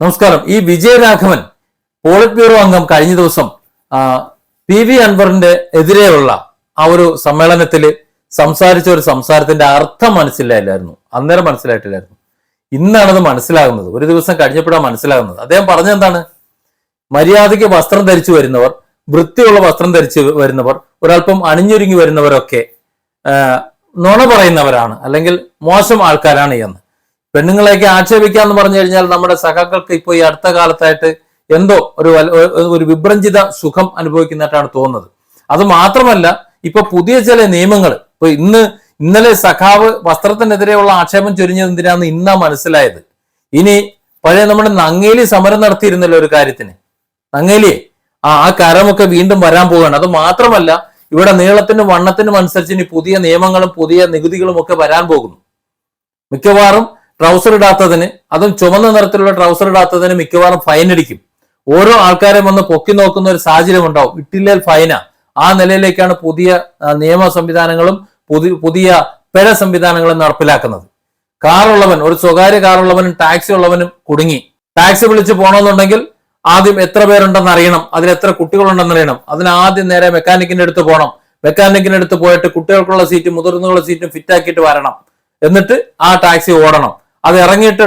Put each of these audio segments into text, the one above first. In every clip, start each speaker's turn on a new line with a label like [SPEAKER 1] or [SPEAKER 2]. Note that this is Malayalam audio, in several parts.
[SPEAKER 1] നമസ്കാരം. ഈ വിജയരാഘവൻ പോളിറ്റ് ബ്യൂറോ അംഗം കഴിഞ്ഞ ദിവസം പി വി അൻവറിന്റെ എതിരെയുള്ള ആ ഒരു സമ്മേളനത്തിൽ സംസാരിച്ച ഒരു സംസാരത്തിന്റെ അർത്ഥം മനസ്സിലായില്ലായിരുന്നു. അന്നേരം മനസ്സിലായിട്ടില്ലായിരുന്നു. ഇന്നാണത് മനസ്സിലാകുന്നത്. ഒരു ദിവസം കഴിഞ്ഞപ്പോഴാണ് മനസ്സിലാകുന്നത്. അദ്ദേഹം പറഞ്ഞെന്താണ് മര്യാദയ്ക്ക് വസ്ത്രം ധരിച്ചു വരുന്നവർ വൃത്തിയുള്ള വസ്ത്രം ധരിച്ച് വരുന്നവർ ഒരല്പം അണിഞ്ഞൊരുങ്ങി വരുന്നവരൊക്കെ നുണ പറയുന്നവരാണ് അല്ലെങ്കിൽ മോശം ആൾക്കാരാണ് എന്ന്. പെണ്ണുങ്ങളെയൊക്കെ ആക്ഷേപിക്കാന്ന് പറഞ്ഞു കഴിഞ്ഞാൽ നമ്മുടെ സഖാക്കൾക്ക് ഇപ്പോൾ ഈ അടുത്ത കാലത്തായിട്ട് എന്തോ ഒരു ഒരു- വിഭ്രഞ്ചിത സുഖം അനുഭവിക്കുന്നതായിട്ടാണ് തോന്നുന്നത്. അത് മാത്രമല്ല ഇപ്പൊ പുതിയ ചില നിയമങ്ങൾ ഇപ്പൊ ഇന്ന് ഇന്നലെ സഖാവ് വസ്ത്രത്തിനെതിരെയുള്ള ആക്ഷേപം ചൊരിഞ്ഞത് എന്തിനാന്ന് ഇന്നാ മനസ്സിലായത്. ഇനി പഴയ നമ്മുടെ നങ്ങേലി സമരം നടത്തിയിരുന്നല്ലോ ഒരു കാര്യത്തിന്. നങ്ങേലിയെ ആ ആ കരമൊക്കെ വീണ്ടും വരാൻ പോവുകയാണ്. അത് മാത്രമല്ല ഇവിടെ നീളത്തിനും വണ്ണത്തിനും അനുസരിച്ച് ഇനി പുതിയ നിയമങ്ങളും പുതിയ നികുതികളും ഒക്കെ വരാൻ പോകുന്നു. മിക്കവാറും ട്രൗസർ ഇടാത്തതിന് അതും ചുമന്ന നിറത്തിലുള്ള ട്രൗസർ ഇടാത്തതിന് മിക്കവാറും ഫൈൻ അടിക്കും. ഓരോ ആൾക്കാരെ വന്ന് പൊക്കി നോക്കുന്ന ഒരു സാഹചര്യം ഉണ്ടാവും. ഇട്ടില്ലേൽ ഫൈന ആ. നിലയിലേക്കാണ് പുതിയ നിയമ സംവിധാനങ്ങളും പുതിയ പുതിയ പിഴ സംവിധാനങ്ങളും നടപ്പിലാക്കുന്നത്. കാറുള്ളവൻ ഒരു സ്വകാര്യ കാറുള്ളവനും ടാക്സി ഉള്ളവനും കുടുങ്ങി. ടാക്സി വിളിച്ച് പോകണമെന്നുണ്ടെങ്കിൽ ആദ്യം എത്ര പേരുണ്ടെന്ന് അറിയണം. അതിൽ എത്ര കുട്ടികളുണ്ടെന്ന് അറിയണം. അതിന് ആദ്യം നേരെ മെക്കാനിക്കിന്റെ അടുത്ത് പോകണം മെക്കാനിക്കിന്റെ അടുത്ത് പോയിട്ട് കുട്ടികൾക്കുള്ള സീറ്റും മുതിർന്നവരുടെ സീറ്റും ഫിറ്റാക്കിയിട്ട് വരണം. എന്നിട്ട് ആ ടാക്സി ഓടണം. അത് ഇറങ്ങിയിട്ട്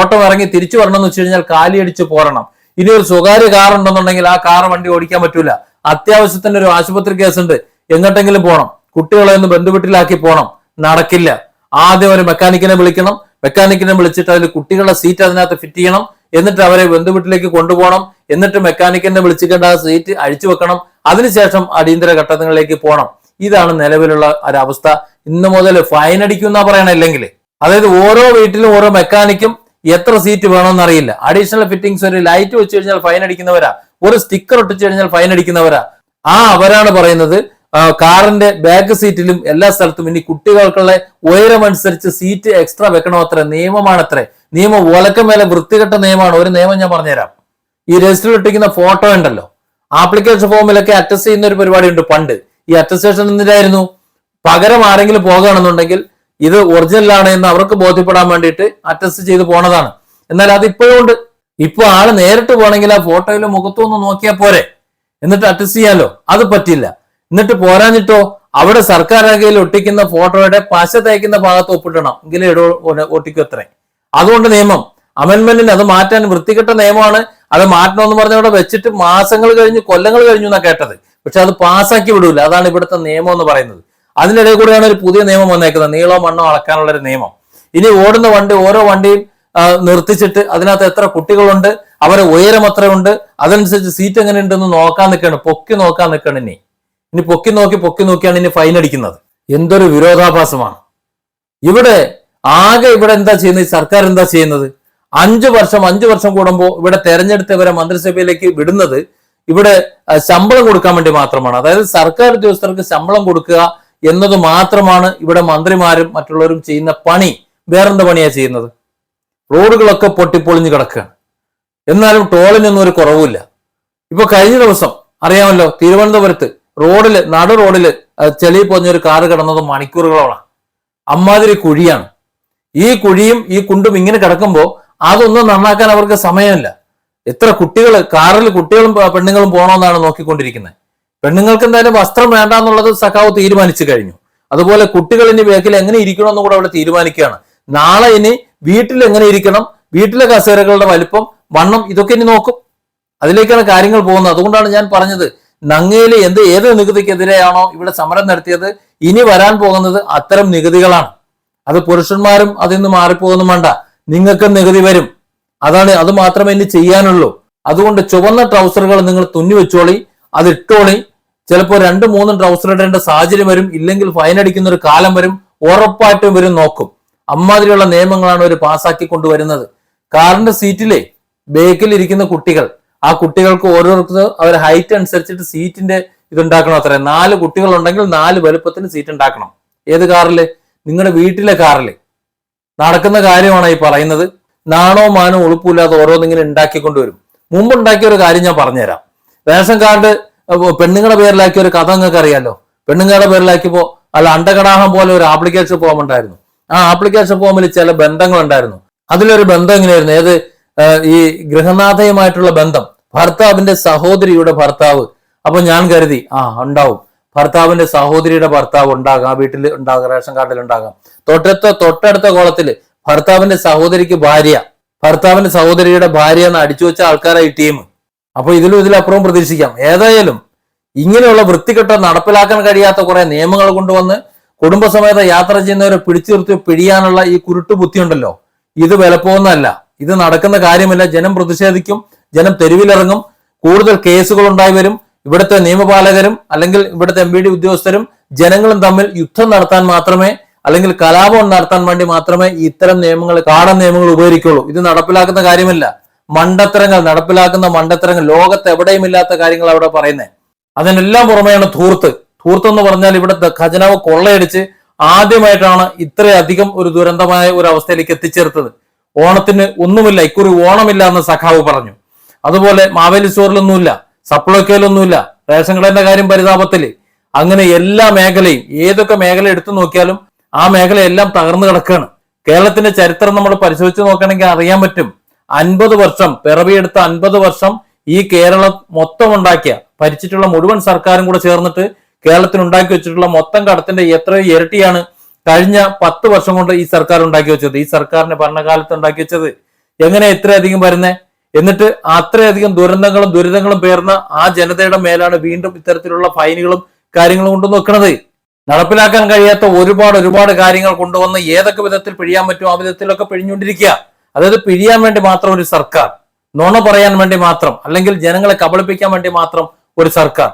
[SPEAKER 1] ഓട്ടം ഇറങ്ങി തിരിച്ചു വരണം എന്ന് വെച്ച് കഴിഞ്ഞാൽ കാലിയടിച്ച് പോരണം. ഇനി ഒരു സ്വകാര്യ കാർ ഉണ്ടെന്നുണ്ടെങ്കിൽ ആ കാർ വണ്ടി ഓടിക്കാൻ പറ്റൂല. അത്യാവശ്യത്തിന് ഒരു ആശുപത്രി കേസ് ഉണ്ട്. എങ്ങോട്ടെങ്കിലും പോകണം കുട്ടികളെ ഒന്ന് ബന്ധുവീട്ടിലാക്കി പോകണം നടക്കില്ല. ആദ്യം ഒരു മെക്കാനിക്കിനെ വിളിക്കണം. മെക്കാനിക്കിനെ വിളിച്ചിട്ട് അതിൽ കുട്ടികളുടെ സീറ്റ് അതിനകത്ത് ഫിറ്റ് ചെയ്യണം. എന്നിട്ട് അവരെ ബന്ധുവീട്ടിലേക്ക് കൊണ്ടുപോകണം. എന്നിട്ട് മെക്കാനിക്കിനെ വിളിച്ചിട്ട് ആ സീറ്റ് അഴിച്ചു വെക്കണം. അതിനുശേഷം അടിയന്തര ഘട്ടങ്ങളിലേക്ക് പോകണം ഇതാണ് നിലവിലുള്ള ഒരവസ്ഥ. ഇന്ന് മുതൽ ഫൈൻ അടിക്കുന്ന പറയണില്ലെങ്കിൽ അതായത് ഓരോ വീട്ടിലും ഓരോ മെക്കാനിക്കും എത്ര സീറ്റ് വേണമെന്ന് അറിയില്ല അഡീഷണൽ ഫിറ്റിംഗ്സ് ഒരു ലൈറ്റ് വെച്ച് കഴിഞ്ഞാൽ ഫൈൻ അടിക്കുന്നവരാ. ഒരു സ്റ്റിക്കർ ഒട്ടിച്ചു കഴിഞ്ഞാൽ ഫൈൻ അടിക്കുന്നവരാ. ആ അവരാണ് പറയുന്നത് കാറിന്റെ ബാക്ക് സീറ്റിലും എല്ലാ സ്ഥലത്തും ഇനി കുട്ടികൾക്കുള്ള ഉയരം അനുസരിച്ച് സീറ്റ് എക്സ്ട്രാ വെക്കണോ അത്ര നിയമമാണ് അത്ര നിയമം ഒലക്കമേലെ വൃത്തികെട്ട നിയമമാണ്. ഒരു നിയമം ഞാൻ പറഞ്ഞുതരാം. ഈ രജിസ്റ്ററിൽ ഇട്ടിരിക്കുന്ന ഫോട്ടോ ഉണ്ടല്ലോ. ആപ്ലിക്കേഷൻ ഫോമിലൊക്കെ അറ്റസ്റ്റ് ചെയ്യുന്ന ഒരു പരിപാടി ഉണ്ട് പണ്ട്. ഈ അറ്റസ്റ്റേഷൻ എന്തിനായിരുന്നു? പകരം ആരെങ്കിലും പോകുകയാണെന്നുണ്ടെങ്കിൽ ഇത് ഒറിജിനലാണ് എന്ന് അവർക്ക് ബോധ്യപ്പെടാൻ വേണ്ടിയിട്ട് അറ്റസ്റ്റ് ചെയ്ത് പോണതാണ്. എന്നാൽ അത് ഇപ്പോഴും ഉണ്ട്. ഇപ്പൊ ആൾ നേരിട്ട് പോകണമെങ്കിൽ ആ ഫോട്ടോയിലും മുഖത്തും ഒന്ന് നോക്കിയാൽ പോരെ. എന്നിട്ട് അറ്റസ്റ്റ് ചെയ്യാലോ? അത് പറ്റില്ല. എന്നിട്ട് പോരാഞ്ഞിട്ടോ? അവിടെ സർക്കാർ രേഖയിൽ ഒട്ടിക്കുന്ന ഫോട്ടോയുടെ പശ തയ്ക്കുന്ന ഭാഗത്ത് ഒപ്പിടണം. എങ്കിലേ ഇടോ ഒട്ടിക്കും അത്രേ. അതുകൊണ്ട് നിയമം. അമെന്മെന്റിന് അത് മാറ്റാൻ വൃത്തികെട്ട നിയമമാണ്. അത് മാറ്റണമെന്ന് പറഞ്ഞ അവിടെ വെച്ചിട്ട് മാസങ്ങൾ കഴിഞ്ഞ് കൊല്ലങ്ങൾ കഴിഞ്ഞു എന്നാ കേട്ടത്. പക്ഷെ അത് പാസ്സാക്കി വിടൂല. അതാണ് ഇവിടുത്തെ നിയമം എന്ന് പറയുന്നത്. അതിനിടയിൽ കൂടെയാണ് ഒരു പുതിയ നിയമം വന്നേക്കുന്നത്. നീളോ മണ്ണോ അളക്കാനുള്ള ഒരു നിയമം. ഇനി ഓടുന്ന വണ്ടി ഓരോ വണ്ടിയും നിർത്തിച്ചിട്ട് അതിനകത്ത് എത്ര കുട്ടികളുണ്ട് അവരെ ഉയരം എത്രയുണ്ട് അതനുസരിച്ച് സീറ്റ് എങ്ങനെ ഉണ്ടെന്ന് നോക്കാൻ നിൽക്കണം പൊക്കി നോക്കാൻ നിൽക്കണം ഇനി. ഇനി പൊക്കി നോക്കി പൊക്കി നോക്കിയാണ് ഇനി ഫൈൻ അടിക്കുന്നത്. എന്തൊരു വിരോധാഭാസമാണ്. ഇവിടെ ആകെ ഇവിടെ എന്താ ചെയ്യുന്നത്? സർക്കാർ എന്താ ചെയ്യുന്നത്? അഞ്ചു വർഷം അഞ്ചു വർഷം കൂടുമ്പോൾ ഇവിടെ തെരഞ്ഞെടുത്തവരെ മന്ത്രിസഭയിലേക്ക് വിടുന്നത് ഇവിടെ ശമ്പളം കൊടുക്കാൻ വേണ്ടി മാത്രമാണ്. അതായത് സർക്കാർ ഉദ്യോഗസ്ഥർക്ക് ശമ്പളം കൊടുക്കുക എന്നത് മാത്രമാണ് ഇവിടെ മന്ത്രിമാരും മറ്റുള്ളവരും ചെയ്യുന്ന പണി. വേറെന്ത പണിയാ ചെയ്യുന്നത്? റോഡുകളൊക്കെ പൊട്ടിപ്പൊളിഞ്ഞ് കിടക്കുകയാണ്. എന്നാലും ടോളിനൊന്നും ഒരു കുറവുമില്ല. ഇപ്പൊ കഴിഞ്ഞ ദിവസം അറിയാമല്ലോ തിരുവനന്തപുരത്ത് റോഡിൽ നടു റോഡിൽ ചെളി പൊഞ്ഞൊരു കാറ് കിടന്നത് മണിക്കൂറുകളോളാണ്. അമ്മാതിരി കുഴിയാണ്. ഈ കുഴിയും ഈ കുണ്ടും ഇങ്ങനെ കിടക്കുമ്പോൾ അതൊന്നും നന്നാക്കാൻ അവർക്ക് സമയമില്ല. എത്ര കുട്ടികൾ കാറിൽ കുട്ടികളും പെണ്ണുങ്ങളും പോകണമെന്നാണ് നോക്കിക്കൊണ്ടിരിക്കുന്നത്. പെണ്ണുങ്ങൾക്ക് എന്തായാലും വസ്ത്രം വേണ്ട എന്നുള്ളത് സഖാവ് തീരുമാനിച്ചു കഴിഞ്ഞു. അതുപോലെ കുട്ടികൾ ഇനി ബാക്കിൽ എങ്ങനെ ഇരിക്കണം എന്ന് കൂടെ അവിടെ തീരുമാനിക്കുകയാണ്. നാളെ ഇനി വീട്ടിൽ എങ്ങനെ ഇരിക്കണം വീട്ടിലെ കസേരകളുടെ വലിപ്പം വണ്ണം ഇതൊക്കെ ഇനി നോക്കും. അതിലേക്കാണ് കാര്യങ്ങൾ പോകുന്നത്. അതുകൊണ്ടാണ് ഞാൻ പറഞ്ഞത് നങ്ങയിൽ എന്ത് ഏത് നികുതിക്കെതിരെയാണോ ഇവിടെ സമരം നടത്തിയത് ഇനി വരാൻ പോകുന്നത് അത്തരം നികുതികളാണ്. അത് പുരുഷന്മാരും അതിൽ നിന്ന് മാറിപ്പോകുന്നു വേണ്ട. നിങ്ങൾക്ക് നികുതി വരും. അതാണ് അത് മാത്രമേ ഇനി ചെയ്യാനുള്ളൂ. അതുകൊണ്ട് ചുവന്ന ട്രൗസറുകൾ നിങ്ങൾ തുന്നി വെച്ചോളി അത് ഇട്ടോളി ചിലപ്പോൾ രണ്ട് മൂന്ന് ട്രൗസർ ഇടേണ്ട സാഹചര്യം വരും. ഇല്ലെങ്കിൽ ഫൈൻ അടിക്കുന്ന ഒരു കാലം വരും. ഉറപ്പായിട്ടും ഇവരും നോക്കും. അമ്മാതിരിയുള്ള നിയമങ്ങളാണ് ഇവർ പാസ്സാക്കി കൊണ്ടുവരുന്നത്. കാറിന്റെ സീറ്റിലെ ബേക്കിൽ ഇരിക്കുന്ന കുട്ടികൾ ആ കുട്ടികൾക്ക് ഓരോരുത്തർ അവർ ഹൈറ്റ് അനുസരിച്ചിട്ട് സീറ്റിന്റെ ഇതുണ്ടാക്കണം അത്ര. നാല് കുട്ടികൾ ഉണ്ടെങ്കിൽ നാല് വലുപ്പത്തിന് സീറ്റ് ഉണ്ടാക്കണം. ഏത് കാറിൽ നിങ്ങളുടെ വീട്ടിലെ കാറിൽ നടക്കുന്ന കാര്യമാണ് ഈ പറയുന്നത്. നാണോ മാനോ ഉളുപ്പില്ലാതെ ഓരോന്നിങ്ങനെ ഉണ്ടാക്കിക്കൊണ്ടുവരും മുമ്പ് ഉണ്ടാക്കിയ ഒരു കാര്യം ഞാൻ പറഞ്ഞുതരാം. റേഷൻ കാർഡ് പെണ്ണുങ്ങളുടെ പേരിലാക്കിയ ഒരു കഥ നിങ്ങൾക്ക് അറിയാലോ. പെണ്ണുങ്ങളുടെ പേരിലാക്കിയപ്പോ അല്ല അണ്ടകടാഹം പോലെ ഒരു ആപ്ലിക്കേഷൻ ഫോം ഉണ്ടായിരുന്നു. ആ ആപ്ലിക്കേഷൻ ഫോമിൽ ചില ബന്ധങ്ങൾ ഉണ്ടായിരുന്നു അതിലൊരു ബന്ധം എങ്ങനെയായിരുന്നു? ഏത്? ഈ ഗൃഹനാഥയുമായിട്ടുള്ള ബന്ധം. ഭർത്താവിന്റെ സഹോദരിയുടെ ഭർത്താവ്. അപ്പൊ ഞാൻ കരുതി ആ ഉണ്ടാവും. ഭർത്താവിന്റെ സഹോദരിയുടെ ഭർത്താവ് ഉണ്ടാകാം. ആ വീട്ടിൽ ഉണ്ടാകാം റേഷൻ കാർഡിൽ ഉണ്ടാകാം. തൊട്ടടുത്ത തൊട്ടടുത്ത കോളത്തിൽ ഭർത്താവിന്റെ സഹോദരിക്ക് ഭാര്യ. ഭർത്താവിന്റെ സഹോദരിയുടെ ഭാര്യ എന്ന് അടിച്ചു വെച്ച ആൾക്കാരായി ടീം അപ്പൊ ഇതിലും ഇതിലപ്പുറവും പ്രതീക്ഷിക്കാം. ഏതായാലും ഇങ്ങനെയുള്ള വൃത്തികെട്ട നടപ്പിലാക്കാൻ കഴിയാത്ത കുറെ നിയമങ്ങൾ കൊണ്ടുവന്ന് കുടുംബസമേത യാത്ര ചെയ്യുന്നവരെ പിടിച്ചു നിർത്തി പിടിയാനുള്ള ഈ കുരുട്ടു ബുദ്ധിയുണ്ടല്ലോ ഇത് വിലപ്പോന്നല്ല ഇത് നടക്കുന്ന കാര്യമല്ല. ജനം പ്രതിഷേധിക്കും ജനം തെരുവിലിറങ്ങും. കൂടുതൽ കേസുകൾ ഉണ്ടായി വരും. ഇവിടുത്തെ നിയമപാലകരും അല്ലെങ്കിൽ ഇവിടുത്തെ എം ഉദ്യോഗസ്ഥരും ജനങ്ങളും തമ്മിൽ യുദ്ധം നടത്താൻ മാത്രമേ അല്ലെങ്കിൽ കലാപം നടത്താൻ വേണ്ടി മാത്രമേ ഇത്തരം നിയമങ്ങൾ കാടൻ നിയമങ്ങൾ ഉപകരിക്കുള്ളൂ. ഇത് നടപ്പിലാക്കുന്ന കാര്യമല്ല. മണ്ടത്തരങ്ങൾ നടപ്പിലാക്കുന്ന മണ്ടത്തരങ്ങൾ ലോകത്ത് എവിടെയും ഇല്ലാത്ത കാര്യങ്ങൾ അവിടെ പറയുന്നത് അതിനെല്ലാം പുറമെയാണ് ധൂർത്ത്. ധൂർത്ത് എന്ന് പറഞ്ഞാൽ ഇവിടെ ഖജനാവ് കൊള്ളയടിച്ച് ആദ്യമായിട്ടാണ് ഇത്രയധികം ഒരു ദുരന്തമായ ഒരു അവസ്ഥയിലേക്ക് എത്തിച്ചേർത്തത്. ഓണത്തിന് ഒന്നുമില്ല ഇക്കുറി ഓണമില്ല എന്ന് സഖാവ് പറഞ്ഞു. അതുപോലെ മാവേലി സ്റ്റോറിലൊന്നുമില്ല സപ്ലോക്കയിലൊന്നുമില്ല റേഷൻ കടയുടെ കാര്യം പരിതാപത്തിൽ. അങ്ങനെ എല്ലാ മേഖലയും ഏതൊക്കെ മേഖല എടുത്തു നോക്കിയാലും ആ മേഖലയെല്ലാം തകർന്നു കിടക്കുകയാണ്. കേരളത്തിന്റെ ചരിത്രം നമ്മൾ പരിശോധിച്ച് നോക്കണമെങ്കിൽ അറിയാൻ പറ്റും. അൻപത് വർഷം പിറവിയെടുത്ത അൻപത് വർഷം ഈ കേരളം മൊത്തം ഉണ്ടാക്കിയ ഭരിച്ചിട്ടുള്ള മുഴുവൻ സർക്കാരും കൂടെ ചേർന്നിട്ട് കേരളത്തിന് ഉണ്ടാക്കി വെച്ചിട്ടുള്ള മൊത്തം കടത്തിന്റെ എത്രയോ ഇരട്ടിയാണ് കഴിഞ്ഞ പത്ത് വർഷം കൊണ്ട് ഈ സർക്കാർ ഉണ്ടാക്കി വെച്ചത്? ഈ സർക്കാരിന്റെ ഭരണകാലത്ത് ഉണ്ടാക്കി വെച്ചത് എങ്ങനെ ഇത്രയധികം വരുന്നത് എന്നിട്ട് അത്രയധികം ദുരന്തങ്ങളും ദുരിതങ്ങളും പേർന്ന ആ ജനതയുടെ മേലാണ് വീണ്ടും ഇത്തരത്തിലുള്ള ഫൈനുകളും കാര്യങ്ങളും കൊണ്ട് നോക്കുന്നത് നടപ്പിലാക്കാൻ കഴിയാത്ത ഒരുപാട് ഒരുപാട് കാര്യങ്ങൾ കൊണ്ടുവന്ന് ഏതൊക്കെ വിധത്തിൽ പിഴിയാൻ പറ്റും ആ വിധത്തിലൊക്കെ പിഴിഞ്ഞുകൊണ്ടിരിക്കുക. അതായത് പിഴിയാൻ വേണ്ടി മാത്രം ഒരു സർക്കാർ നുണ പറയാൻ വേണ്ടി മാത്രം അല്ലെങ്കിൽ ജനങ്ങളെ കബളിപ്പിക്കാൻ വേണ്ടി മാത്രം ഒരു സർക്കാർ.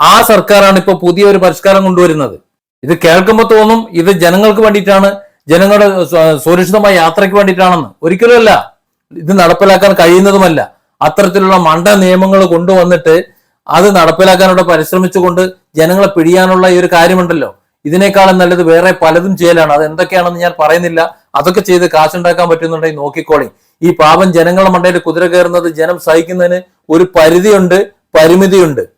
[SPEAKER 1] ആ സർക്കാരാണ് ഇപ്പോൾ പുതിയ ഒരു പരിഷ്കാരം കൊണ്ടുവരുന്നത്. ഇത് കേൾക്കുമ്പോൾ തോന്നും ഇത് ജനങ്ങൾക്ക് വേണ്ടിയിട്ടാണ് ജനങ്ങളുടെ സുരക്ഷിതമായ യാത്രയ്ക്ക് വേണ്ടിയിട്ടാണെന്ന്. ഒരിക്കലുമല്ല ഇത് നടപ്പിലാക്കാൻ കഴിയുന്നതുമല്ല. അത്തരത്തിലുള്ള മണ്ട നിയമങ്ങൾ കൊണ്ടുവന്നിട്ട് അത് നടപ്പിലാക്കാനോടെ പരിശ്രമിച്ചുകൊണ്ട് ജനങ്ങളെ പിടിയാനുള്ള ഈ ഒരു കാര്യമുണ്ടല്ലോ. ഇതിനേക്കാളും നല്ലത് വേറെ പലതും ചെയ്യലാണ്. അത് എന്തൊക്കെയാണെന്ന് ഞാൻ പറയുന്നില്ല. അതൊക്കെ ചെയ്ത് കാശുണ്ടാക്കാൻ പറ്റുന്നുണ്ടെങ്കിൽ നോക്കിക്കോളി. ഈ പാപം ജനങ്ങളുടെ മണ്ടയിൽ കുതിര കയറുന്നത് ജനം സഹിക്കുന്നതിന് ഒരു പരിധിയുണ്ട് പരിമിതിയുണ്ട്.